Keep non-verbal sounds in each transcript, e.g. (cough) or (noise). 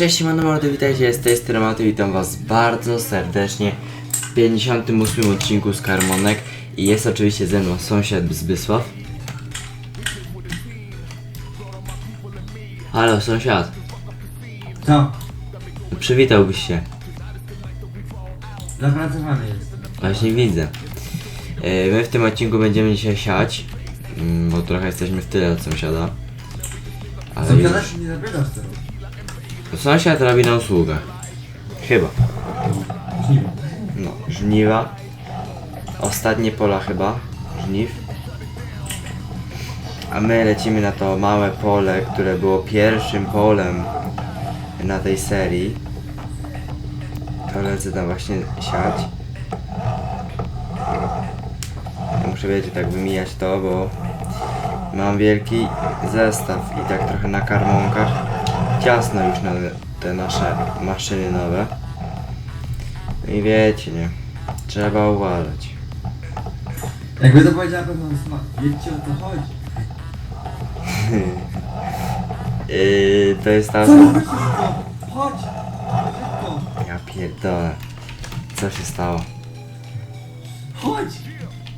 Cześć, siemano mordy, witajcie, z tej strony Maty, witam was bardzo serdecznie w 58 odcinku z Karmonek i jest oczywiście ze mną sąsiad Zbysław. Halo, sąsiad, Co? przywitałbyś się. Zapracowany jest. Właśnie widzę. E, My w tym odcinku będziemy dzisiaj siać, mm, bo trochę jesteśmy w tyle od sąsiada. Ale Sąsiada się nie zapytasz teraz. Sąsiad robi na usługę. Chyba. No, żniwa. Ostatnie pola chyba. Żniw. A my lecimy na to małe pole, które było pierwszym polem na tej serii. To lecę tam właśnie siać. Ja Muszę wiecie tak wymijać to, bo mam wielki zestaw i tak trochę na karmonkach. Ciasno już na te nasze maszyny nowe. No I wiecie, nie? Trzeba uważać. Jakby to powiedziała pewną smak. Wiecie o co chodzi. Yy, (laughs) to jest ta... Co robisz szybko? Chodź! Szybko! Ja pierdolę. Co się stało? Chodź!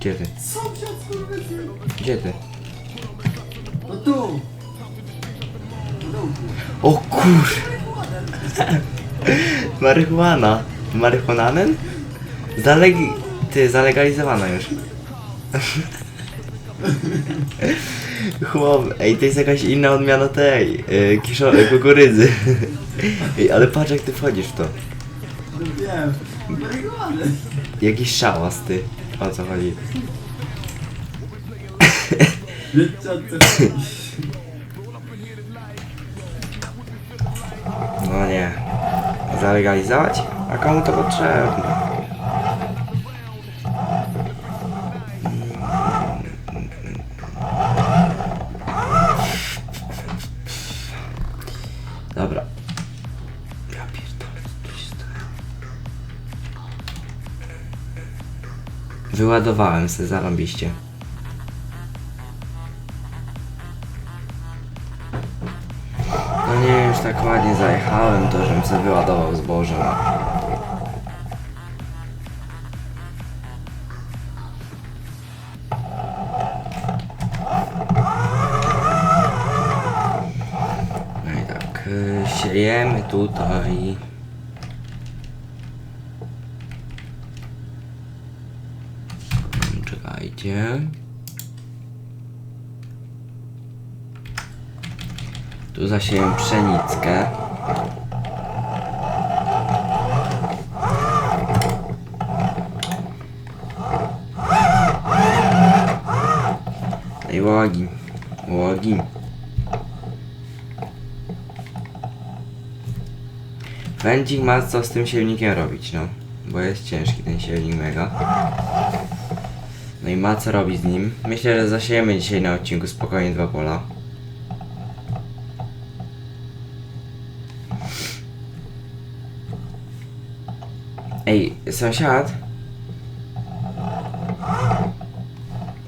Gdzie ty? Sąsiad skurwysy! Gdzie ty? No tu! O kur... Marihuana. Marihuananen? Zalegi... Ty, zalegalizowana już. Chłop, ej, to jest jakaś inna odmiana tej, yy, kiszo, yy, kukurydzy. Ej, ale patrz jak ty wchodzisz w to. No wiem. Marihuanę. Jakiś szałas, ty. O co chodzi? Wiecie co chodzi. No nie. Zalegalizować? A komu to potrzebne? Dobra. Ja się stało? Wyładowałem se zarąbiście. Nie, już tak ładnie zajechałem, to żebym sobie wyładował zboże. No. No i tak, y, siejemy tutaj. Czekajcie. Tu zasieję pszenickę. Ej, łogi. Łogi. Wędzik ma co z tym siewnikiem robić, no. Bo jest ciężki ten siewnik mega. No i ma co robić z nim. Myślę, że zasiejemy dzisiaj na odcinku spokojnie dwa pola. Ej, sąsiad?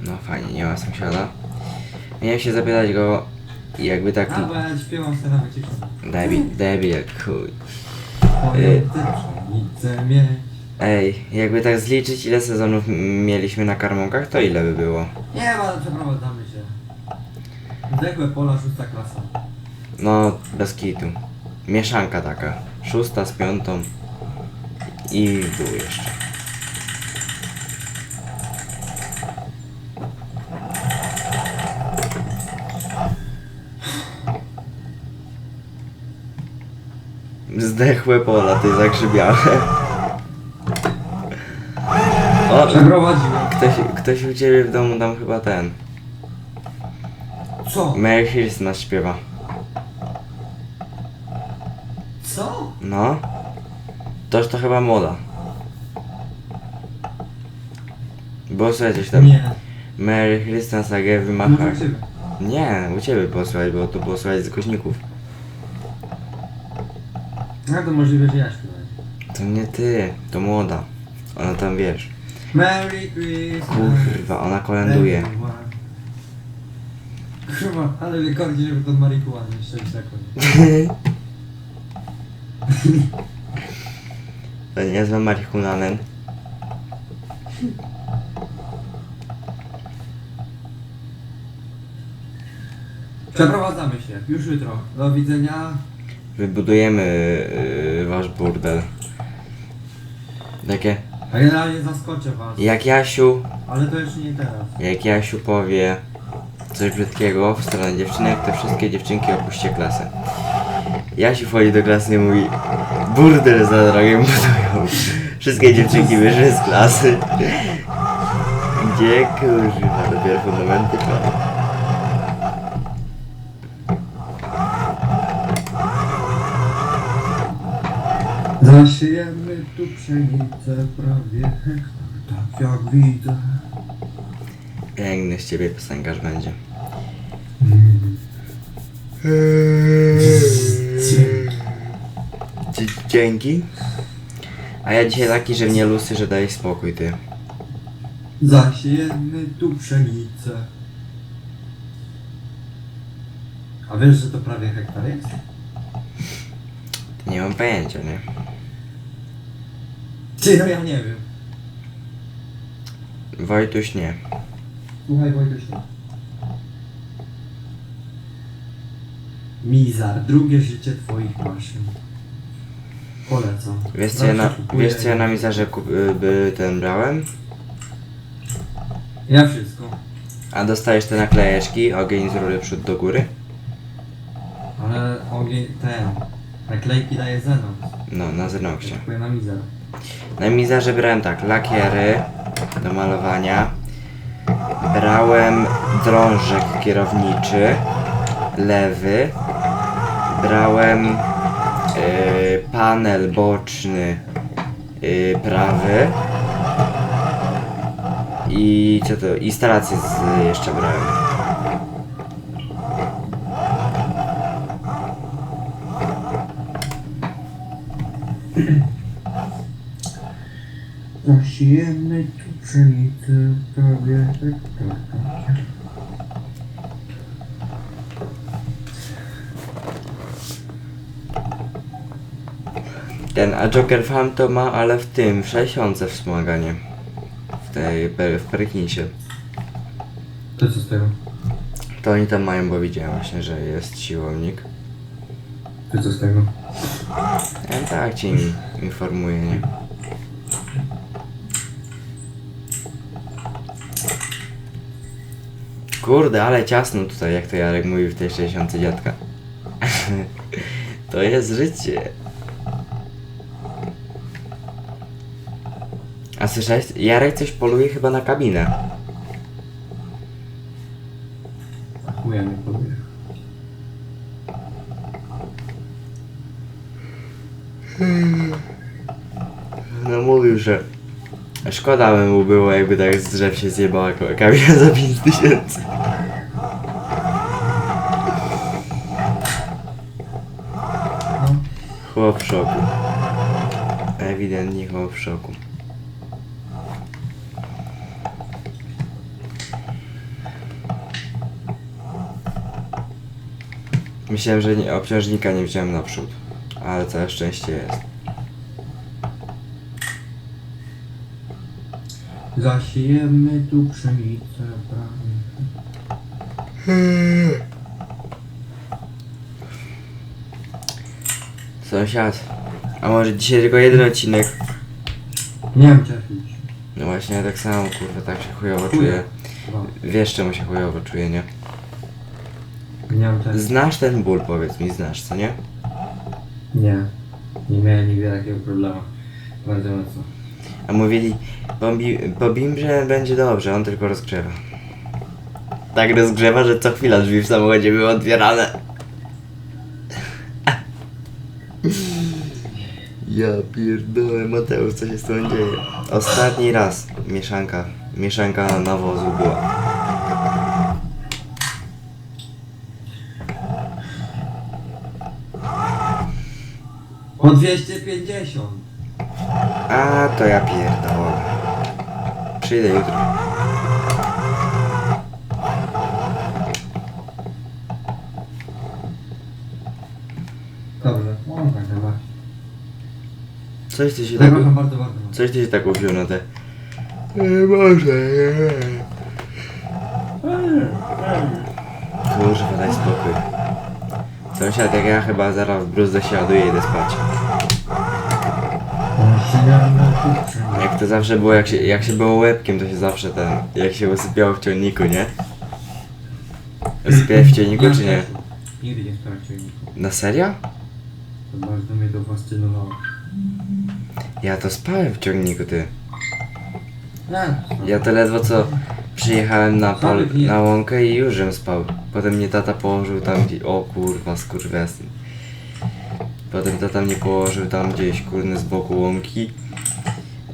No fajnie, nie ma sąsiada. Miałem się zapytać go, jakby tak... A, bo ja śpiewam sobie na wyciszone. Debil, debil chuj. Mieć. Ej, jakby tak zliczyć ile sezonów m- mieliśmy na karmonkach, to ile by było? Nie ma, przeprowadzamy się. Zdechłe pola, szósta klasa. No, bez kitu. Mieszanka taka. Szósta z piątą. I w dół jeszcze. Zdechłe pola, ty zagrzybiałe. O, Przeprowadziłem. ktoś, ktoś u ciebie w domu tam chyba ten. Co? Merry Christmas śpiewa. Co? No. Toż to chyba moda. Było słuchać coś tam. Nie. Merry Christmas, a give my Może heart. ciebie. Nie, u ciebie było słuchać, bo to było słuchać z głośników. No to możliwe, że ja śpiewam. To nie ty, to młoda. Ona tam wiesz. Merry Christmas. Kurwa, ona kolęduje. everyone. Kurwa, ale wykorki, żeby to marihuanę jeszcze tak (laughs) To nie jest marihunanen. Przeprowadzamy się. Już jutro. Do widzenia. Wybudujemy yy, wasz burdel. Takie, A generalnie zaskoczę was. jak Jasiu, Ale to już nie teraz. jak Jasiu powie coś brzydkiego w stronę dziewczynek, to wszystkie dziewczynki opuśćcie klasę. Jasiu wchodzi do klasy i mówi burdel za drogę budują. Wszystkie dziewczynki wyszły z klasy. Gdzie kurwa, dopiero fundamenty kładą. Zasiejemy tu pszenicę prawie hektar, tak jak widzę. Piękny z ciebie piosenkarz będzie. Dzie- Dzięki. A ja dzisiaj taki, że mnie lusy, że daj spokój ty. Zasiejemy tu pszenicę. A wiesz, że to prawie hektar jest? Nie mam pojęcia, nie? Ty, no ja nie wiem. Wojtuś nie. Słuchaj Wojtuś. Mizar, drugie życie twoich maszyn. Polecam. Wiesz co ja na, Zawsze kupuję- wiesz co ja na mizarze kup, y, by ten brałem? Ja wszystko. A dostajesz te naklejeczki, ogień z rury przód do góry? Ale ogień, ten, naklejki daje Zenon. No, na Zenoxie. Kupuję na Mizar. Na mizarze brałem tak, lakiery do malowania. Brałem drążek kierowniczy, lewy. Brałem y, panel boczny, y, prawy. I co to? Instalację z, jeszcze brałem. Zasiejemy tu pszenicę prawie hektar. Ten, a Joker to ma, ale w tym, w 60 wspomaganie. W tej, w Perkinsie. To co z tego? To oni tam mają, bo widziałem właśnie, że jest siłownik. To co z tego? Ja tak ci in- informuję, nie? Kurde, ale ciasno tutaj, jak to Jarek mówi w tej 60 dziadka. (laughs) to jest życie. A słyszałeś? Jarek coś poluje chyba na kabinę. Chuja nie powiem. No mówił, że szkoda by mu było, jakby tak z drzew się zjebała ko- kabina za 5 tysięcy. No. Chłop w szoku. Ewidentnie chłop w szoku. Myślałem, że nie, obciążnika nie wziąłem naprzód, ale całe szczęście jest. Zasiejemy tu pszenicę prawie. Sąsiad, a może dzisiaj tylko jeden odcinek? Nie wiem cieplić. No właśnie, ja tak samo, kurwa, tak się chujowo czuję. Wiesz czemu się chujowo czuję, nie? Nie. Znasz ten ból, powiedz mi, znasz, co nie? Nie. Nie miałem nigdy takiego problemu. Bardzo mocno. A mówili, po, bi- po bimbrze będzie dobrze, on tylko rozgrzewa. Tak rozgrzewa, że co chwila drzwi w samochodzie były otwierane. (laughs) Ja pierdolę, Mateusz, co się z tobą dzieje? Ostatni raz mieszanka, mieszanka nawozu była. Po 250! A, to ja pierdolę. Przyjdę jutro. Dobrze, można chyba. Coś ty się tak... Bardzo, bardzo. Coś ty się tak uwziął na te... Nie może, nie. Kurwa, daj spokój. Sąsiad jak ja chyba zaraz w bruzdę siadu i idę spać. Jak to zawsze było, jak się, jak się było łebkiem, to się zawsze ten... Jak się usypiało w ciągniku, nie? Usypiałeś w ciągniku, czy nie? Nigdy nie spałem w ciągniku. Na serio? To bardzo mnie to fascynowało. Ja to spałem w ciągniku, ty. Ja to ledwo co przyjechałem na, na łąkę i już żem spał. Potem mnie tata położył tam gdzie... O kurwa, skurwesyn. Potem tata mnie położył tam gdzieś, kurny, z boku łąki.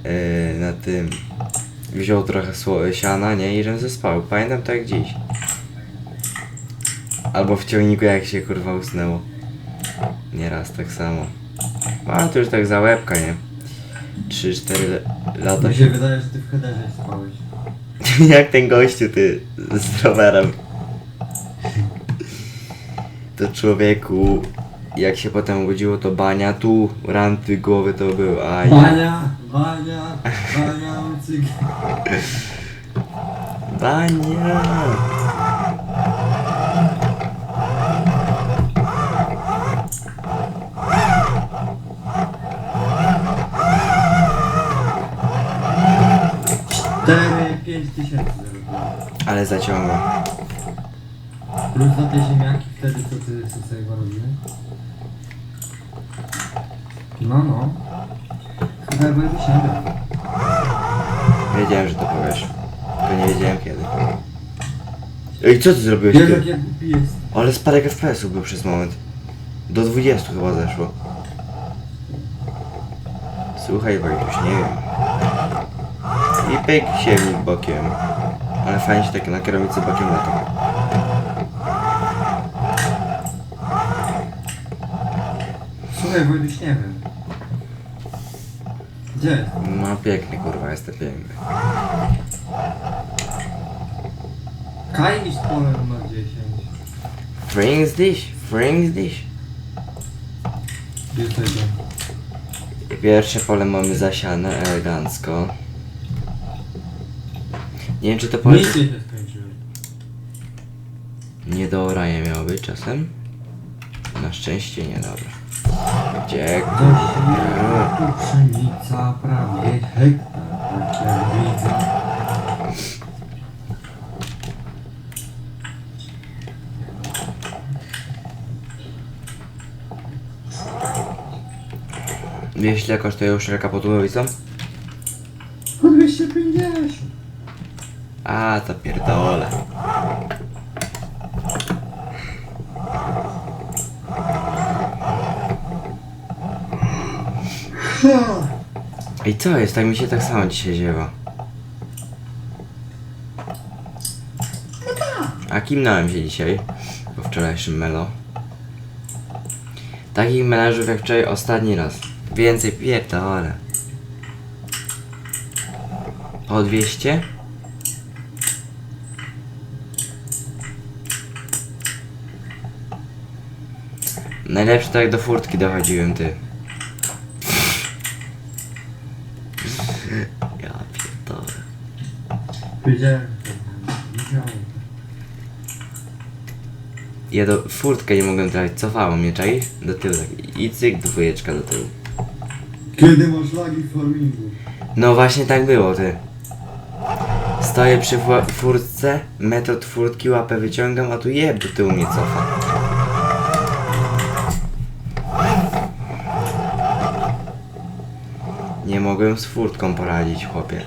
Yy, na tym... Wziął trochę siana, nie? I żem zespał. Pamiętam to jak dziś. Albo w ciągniku jak się kurwa usnęło. Nieraz tak samo. A to już tak za łebka, nie? 3-4 lata Mi się wydaje, że ty w headerze spałeś. (laughs) Jak ten gościu ty z rowerem. (laughs) To człowieku, jak się potem budziło, to bania tu, ranty głowy to był, a ja. Bania, bania, bania, cyk. Bania! Cztery, pięć tysięcy zarobiłem. Ale zaciągam. Plus za te ziemniaki wtedy, co ty co sobie robiłeś? No, no. Chyba będę siadał. Wiedziałem, że to powiesz. Tylko nie wiedziałem kiedy. Ej, co ty zrobiłeś Wiesz, ty? jak ja głupi jest. Ale spadek FPS-ów był przez moment. Do 20 chyba zeszło. Słuchaj Wojtuś, nie wiem. I pyk siewnik bokiem. Ale fajnie się tak na kierownicy bokiem lata. Słuchaj, Wojtuś, nie wiem. Gdzie? No piękny kurwa, jestem piękny. Kajmisz pole numer 10. Frings dish, frings dish. Idzie? Pierwsze pole mamy zasiane elegancko. Nie wiem czy to pole... Misje się skończyły. Nie do orania miało być czasem? Na szczęście nie, dobra. Gdzie? Tu pszenica prawie hektar, widzę. Wiesz ile kosztuje uszczelka pod? Po 250. A, to pierdolę. I co jest? Tak mi się tak samo dzisiaj ziewa. A kimnąłem się dzisiaj po wczorajszym melo. Takich melanżów jak wczoraj ostatni raz. Więcej pierdolę. O 200? Najlepsze to jak do furtki dochodziłem, ty. Ja pierdolę. Wiedziałem, że wiedziałem. Ja do furtkę nie mogłem trafić, cofało mnie, czaisz? Do tyłu tak. I cyk, dwójeczka do tyłu. Kiedy masz lagi w farmingu? No właśnie tak było, ty. Stoję przy fu- furtce, metod furtki, łapę wyciągam, a tu jeb do tyłu mnie cofa. Nie mogłem z furtką poradzić, chłopie.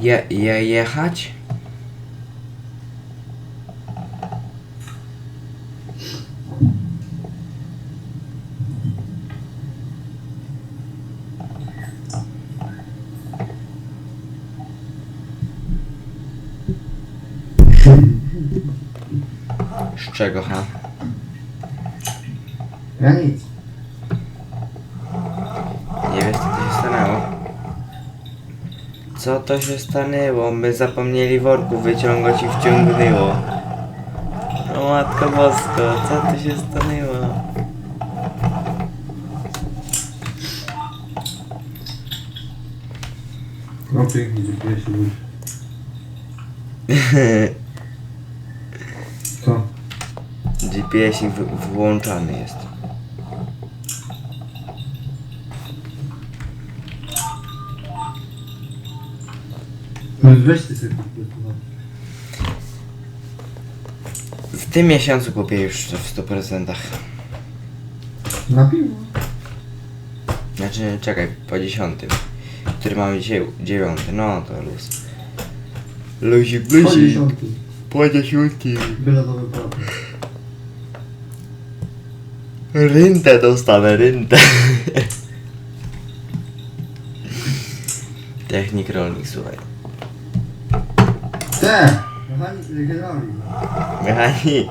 Je, je, jechać? Z czego, ha? Ja. Nie wiesz, co to się stanęło? Co to się stanęło? My zapomnieli worku wyciągać i wciągnęło. O matko bosko, co to się stanęło? No pięknie, dziękuję się. (laughs) Co? GPS włączany jest. No weź ty sobie kompletnie. W tym miesiącu kupię już to w 100%. Na piwo. Znaczy, czekaj, po 10. Który mamy dzisiaj 9. No to luz. Luzik, Po luzik. dziesiąty. Po 10. Byle nowy prawo. Ryntę dostanę, ryntę. (laughs) Technik rolnik, słuchaj. Te! Mechanik, hydraulik. Mechanik.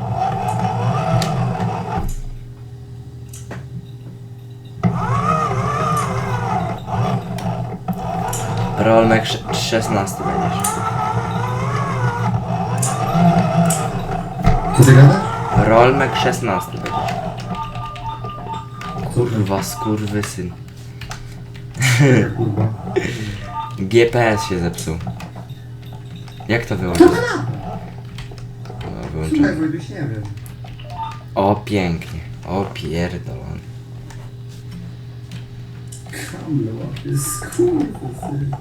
Rolmek sz- 16 będziesz. Co ty gadasz? Rolmek 16 będziesz. Kurwa, skurwysyn. kurwa. (laughs) GPS się zepsuł. Jak to wyłączyć? No, Słuchaj, wyłączyłem. Wojtuś, nie wiem. O, pięknie. O, pierdolony. Kamle łapie, skurwysyn.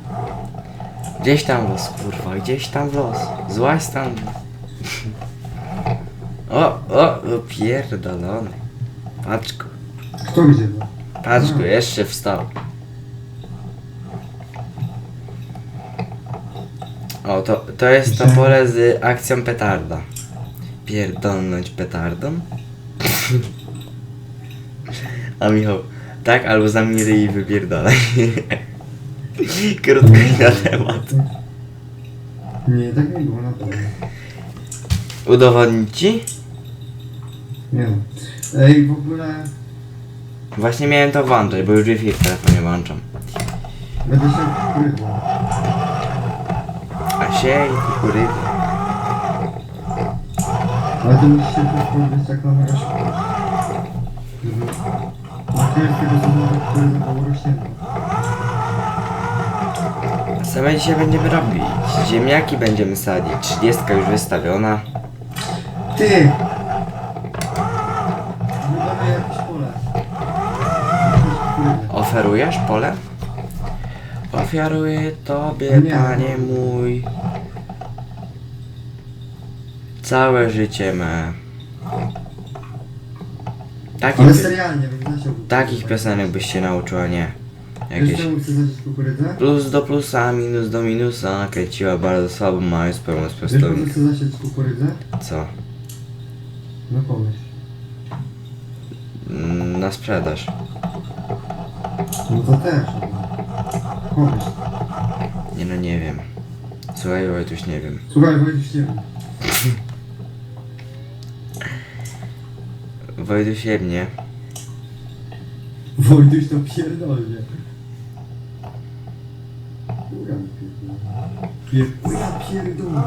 Gdzieś tam los, kurwa, gdzieś tam los. Złaź tam. O, o, o, pierdolony. Paczku, Kto gdzie to? paczku, jeszcze wstał. O, to, to jest to pole z akcją petarda. Pierdolnąć petardą? (laughs) A Michał, tak albo zamknij ryj i wypierdalaj. (laughs) Krótko i na temat. Nie, tak nie było na pewno. Udowodnić ci? Nie no. Ej, w ogóle Właśnie miałem to włączać, bo już Wi-Fi w telefonie włączam. będę się kukurydzą. I kukurydza. Ale to musisz się też podnieść tak na tego który. Co my dzisiaj będziemy robić? Ziemniaki będziemy sadzić. 30 już wystawiona. Ty! Oferujesz pole? Ofiaruję tobie, Nie. panie mój. Całe życie me. Takich, Ale serialnie, takich piosenek byś się nauczyła, nie? Wiesz Jakieś czemu chcę zacząć kukurydzę? plus do plusa, minus do minusa. Kręciła bardzo słabo, mając pełno Wiesz sprostownik. chcę kukurydzę? Co? No pomyśl. Mm, Na sprzedaż. No to też. Pomyśl. Nie no, nie wiem. Słuchaj, Wojtuś, nie wiem. Słuchaj, Wojtuś, nie wiem. Wojtuś jebnie. Wojtuś to pierdolnie. Pierdolę. Pier... Uja pierdolę.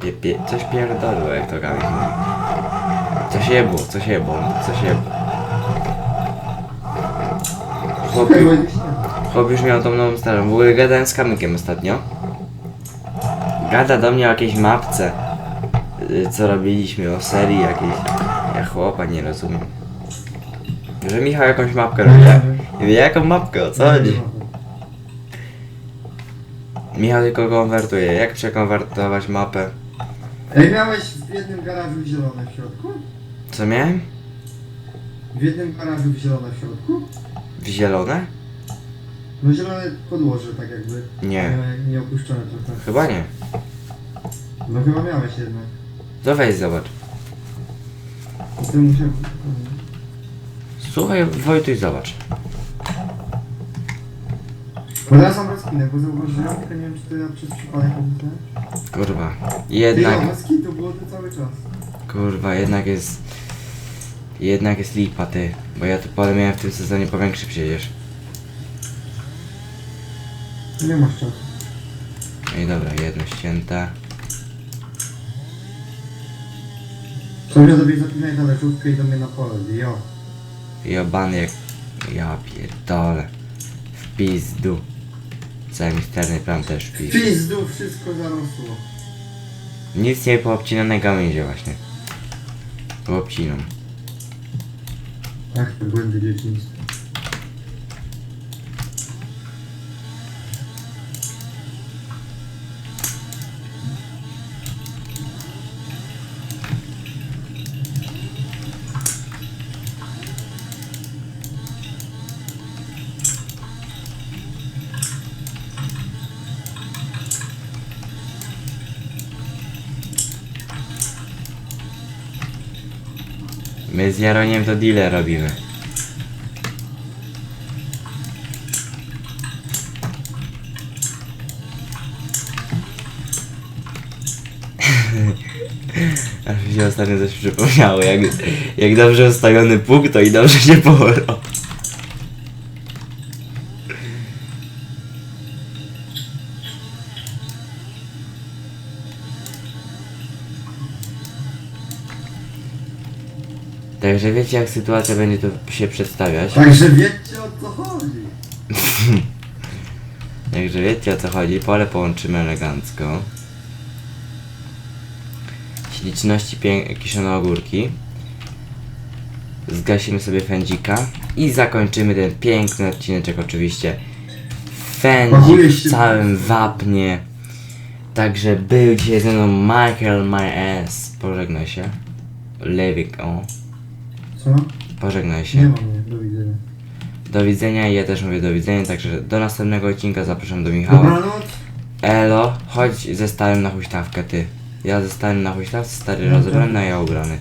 Pie, pie, coś pierdolło, jak to Kamil mówi. Coś jebło, coś jebło, coś jebło. Chłop, Słuchaj, Wojtuś, nie wiem. chłop już miał tą nową starą. W ogóle gadałem z Kamykiem ostatnio. Gada do mnie o jakiejś mapce. y, Co robiliśmy, o serii jakiejś. Ja chłopa nie rozumiem. Że Michał jakąś mapkę robi. Ja, ja mówię, jaką mapkę, o co chodzi? Michał tylko konwertuje. Jak przekonwertować mapę? Ej, miałeś w jednym garażu zielone w środku? Co miałem? W jednym garażu zielone w środku? W zielone? No zielone podłoże, tak jakby. Nie. Nie, nie opuszczone trochę. Chyba nie. No chyba miałeś jednak. To weź zobacz. To musiał... Słuchaj, Wojtuś, zobacz. Bo teraz mam rozkinek, bo zauważyłem, tylko nie wiem czy to ja przez przypadek opisałem. Kurwa. Ty, Jednak, no, bez kitu, było to cały czas. Kurwa, jednak jest... Jednak jest lipa, ty. Bo ja to pole miałem w tym sezonie powiększy przecież. Nie masz czasu. No i dobra, jedno ścięte. Sobie sobie zapinaj talerzówkę i do mnie na pole, jo. Jobany jak... Ja pierdolę. W pizdu. Cały misterny plan też w pizdu. Pizdu, wszystko zarosło. Nic nie poobcinane gałęzie właśnie. Poobciną. Ach, te błędy dzieciństwa. My z Jaroniem to dealer robimy. (laughs) Aż mi się ostatnio coś przypomniało, jak, jak dobrze ustawiony pług, to i dobrze się porał. Także wiecie jak sytuacja będzie to się przedstawiać. Także wiecie o co chodzi. (laughs) Także wiecie o co chodzi, pole połączymy elegancko. Śliczności kiszone ogórki. Zgasimy sobie fędzika i zakończymy ten piękny odcineczek oczywiście. Fędzik w całym wapnie. Także był dzisiaj ze mną Michael My Ass. Pożegnaj się. Lewik, o. Co? Pożegnaj Nie się. mam mnie, do widzenia. Do widzenia i ja też mówię do widzenia, także do następnego odcinka zapraszam do Michała. Dobranoc. Elo, chodź ze stałym na huśtawkę, ty. Ja ze stałym na huśtawce, stary rozebrany, a ja ubrany.